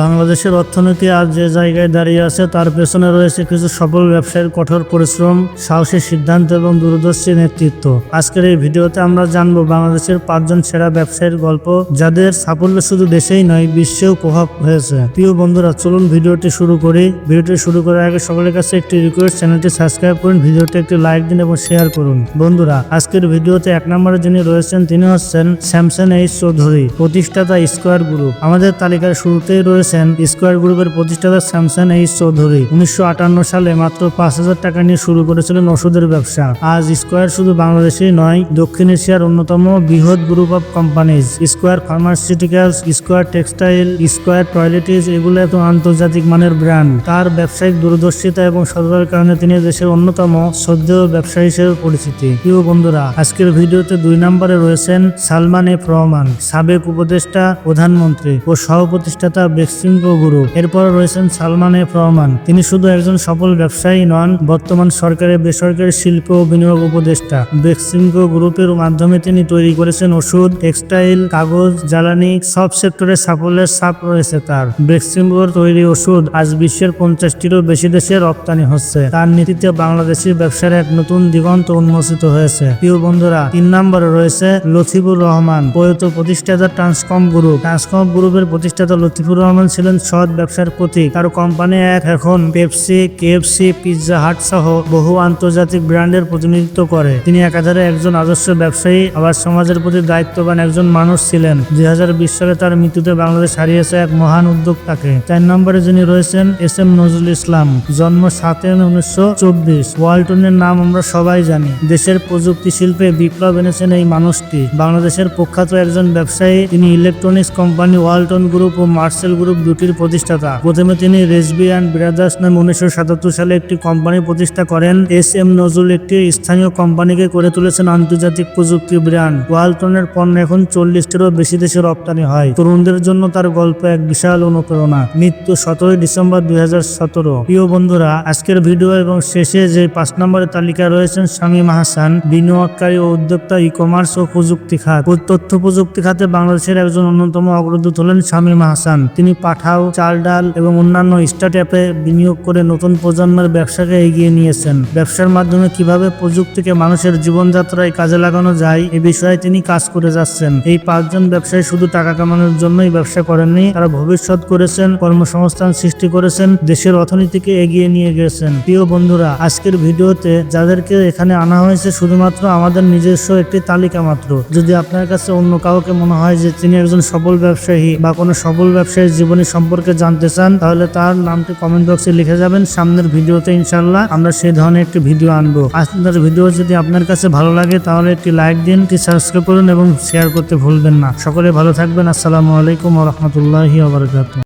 বাংলাদেশের অর্থনীতি আজ যে জায়গায় দাঁড়িয়ে আছে, তার পেছনে রয়েছে কিছু সফল ব্যবসায়ীর কঠোর পরিশ্রম, সাহসী সিদ্ধান্ত এবং দূরদর্শী নেতৃত্ব। আজকের এই ভিডিওতে আমরা জানব বাংলাদেশের পাঁচজন সেরা ব্যবসায়ীর গল্প, যাদের সাফল্য শুধু দেশেই নয়, বিশ্বেও প্রভাব হয়েছে। প্রিয় বন্ধুরা, চলুন ভিডিওটি শুরু করি। ভিডিওটি শুরু করার আগে সকলের কাছে একটি রিকোয়েস্ট চ্যানেলটি সাবস্ক্রাইব করুন ভিডিওটি একটি লাইক দিন এবং শেয়ার করুন। বন্ধুরা, আজকের ভিডিওতে এক নম্বরে যিনি রয়েছেন, তিনি হচ্ছেন স্যামসন এইচ চৌধুরী, প্রতিষ্ঠাতা স্কোয়ার গ্রুপ আমাদের তালিকার শুরুতেই রয়েছেন স্কোয়ার গ্রুপের প্রতিষ্ঠাতা স্যামসন এইচ চৌধুরী। উনিশশো আটান্ন সালে মাত্র পাঁচ হাজার টাকা নিয়ে শুরু করেছিলেন ওষুধের ব্যবসা। আজ স্কোয়ার শুধু বাংলাদেশেই নয়, দক্ষিণ এশিয়ার অন্যতম বৃহৎ group of companies. Square pharmaceuticals, Square textile, Square toiletries, এগুলো এত আন্তর্জাতিক মানের ব্র্যান্ড। তার ব্যবসায়িক দূরদর্শিতা এবং সততার কারণে তিনি দেশের অন্যতম শ্রদ্ধেয় ব্যবসায়ী হিসেবে পরিচিতি। প্রিয় বন্ধুরা, আজকের ভিডিওতে দুই নম্বরে রয়েছেন সালমান এফ রহমান, সাবেক উপদেষ্টা, প্রধানমন্ত্রী ও সহপ্রতিষ্ঠাতা বেক্সিমকো গ্রুপ এরপর রয়েছেন সালমান এফ রহমান। তিনি শুধু একজন সফল ব্যবসায়ী নন, বর্তমান সরকারের বেসরকারি শিল্প ও বিনিয়োগ উপদেষ্টা। বেক্সিমকো গ্রুপের মাধ্যমে তিনি তৈরি করেছেন ওষুধ, টেক্সটাইল, কাগজ, জ্বালানি, সব সেক্টরে সাফল্যের ছাপ রয়েছে তার। বেক্সিমকোর তৈরি ওষুধ আজ বিশ্বের পঞ্চাশটিরও বেশি দেশে রপ্তানি হচ্ছে। তার নীতিতে বাংলাদেশের ব্যবসার এক নতুন দিগন্ত উন্মোচিত হয়েছে। প্রিয় বন্ধুরা, তিন নম্বরে রয়েছে লতিফুর রহমান। প্রয়ত প্রতিষ্ঠাতা ট্রান্সকম গ্রুপ। ট্রান্সকম গ্রুপের প্রতিষ্ঠাতা লতিফুর রহমান ছিলেন সৎ ব্যবসার প্রতীক তার কোম্পানি এক। এখন পেপসি, কেএফসি, পিৎজা হাট সহ বহু আন্তর্জাতিক ব্র্যান্ডের প্রতিনিধিত্ব করে। তিনি একাধারে একজন আদর্শ ব্যবসায়ী, আবার সমাজের প্রতি দায়িত্ববান একজন মানুষ ছিলেন। দুই হাজার সালে তার মৃত্যুতে বাংলাদেশ হারিয়েছে এক মহান উদ্যোক্তাকে। চার নম্বরে যিনি রয়েছেন এস এম নজরুল ইসলাম। জন্ম সাতে উনিশশো চব্বিশ। ওয়ালটনের নাম আমরা সবাই জানি। দেশের প্রযুক্তি শিল্পে বিপ্লব এনেছেন এই মানুষটি। বাংলাদেশের প্রখ্যাত একজন ব্যবসায়ী, তিনি ইলেকট্রনিক্স কোম্পানি ওয়ালটন গ্রুপ ও মার্সেল গ্রুপ দুটির প্রতিষ্ঠাতা। প্রথমে তিনি রেসবি অ্যান্ড ব্রাদার্স নামে উনিশশো সাতাত্তর সালে একটি কোম্পানি প্রতিষ্ঠা করেন। এস এম নজরুল একটি স্থানীয় কোম্পানিকে করে তুলেছেন আন্তর্জাতিক প্রযুক্তি ব্র্যান্ড। ওয়ালটনের পণ্য এখন চল্লিশটিরও বেশি দেশে রপ্তানি হয়। তরুণদের জন্য তার গল্প এক বিশাল অনুপ্রেরণা। মৃত্যু সতেরোই ডিসেম্বর দুই হাজার সতেরো। প্রিয় বন্ধুরা, আজকের ভিডিও এবং শেষে যে পাঁচ নম্বরের তালিকায় রয়েছেন শামীম হাসান বিনিয়োগকারী ও উদ্যোক্তা ই কমার্স ও প্রযুক্তি খাত। তথ্য প্রযুক্তি খাতে বাংলাদেশের একজন অন্যতম অগ্রদূত হলেন শামীম হাসান। তিনি পাঠাও, চাল, ডাল এবং অন্যান্য স্টার্ট অ্যাপে বিনিয়োগ করে নতুন প্রজন্মের ব্যবসাকে এগিয়ে নিয়েছেন। ব্যবসার মাধ্যমে কীভাবে প্রযুক্তিকে মানুষের জীবনযাত্রায় কাজে লাগানো যায় এ বিষয়ে তিনি কাজ করে যাচ্ছেন। এই পাঁচজন ব্যবসায়ী শুধু টাকা কামানোর জন্যই ব্যবসা করেননি, তারা ভবিষ্যৎ করেছেন, কর্মসংস্থান সৃষ্টি করেছেন, দেশের অর্থনীতিকে এগিয়ে নিয়ে গেছেন। প্রিয় বন্ধুরা, আজকের ভিডিওতে যাদেরকে এখানে আনা হয়েছে শুধুমাত্র আমাদের নিজস্ব একটি তালিকা মাত্র। যদি আপনার কাছে অন্য কাউকে মনে হয় যে তিনি একজন সফল ব্যবসায়ী বা কোনো সফল ব্যবসায়ীর জীবনী সম্পর্কে জানতে চান, তাহলে তার নামটি কমেন্ট বক্সে লিখে যাবেন। সামনের ভিডিওতে ইনশাল্লাহ আমরা সেই ধরনের একটি ভিডিও আনব। আপনার ভিডিও যদি আপনার কাছে ভালো লাগে, তাহলে একটি লাইক দিন, একটি সাবস্ক্রাইব করুন এবং শেয়ার করতে ভুলবেন না। সকলে ভালো থাকবেন। আসসালামু আলাইকুম রহমতুল্লাহি আবরকাত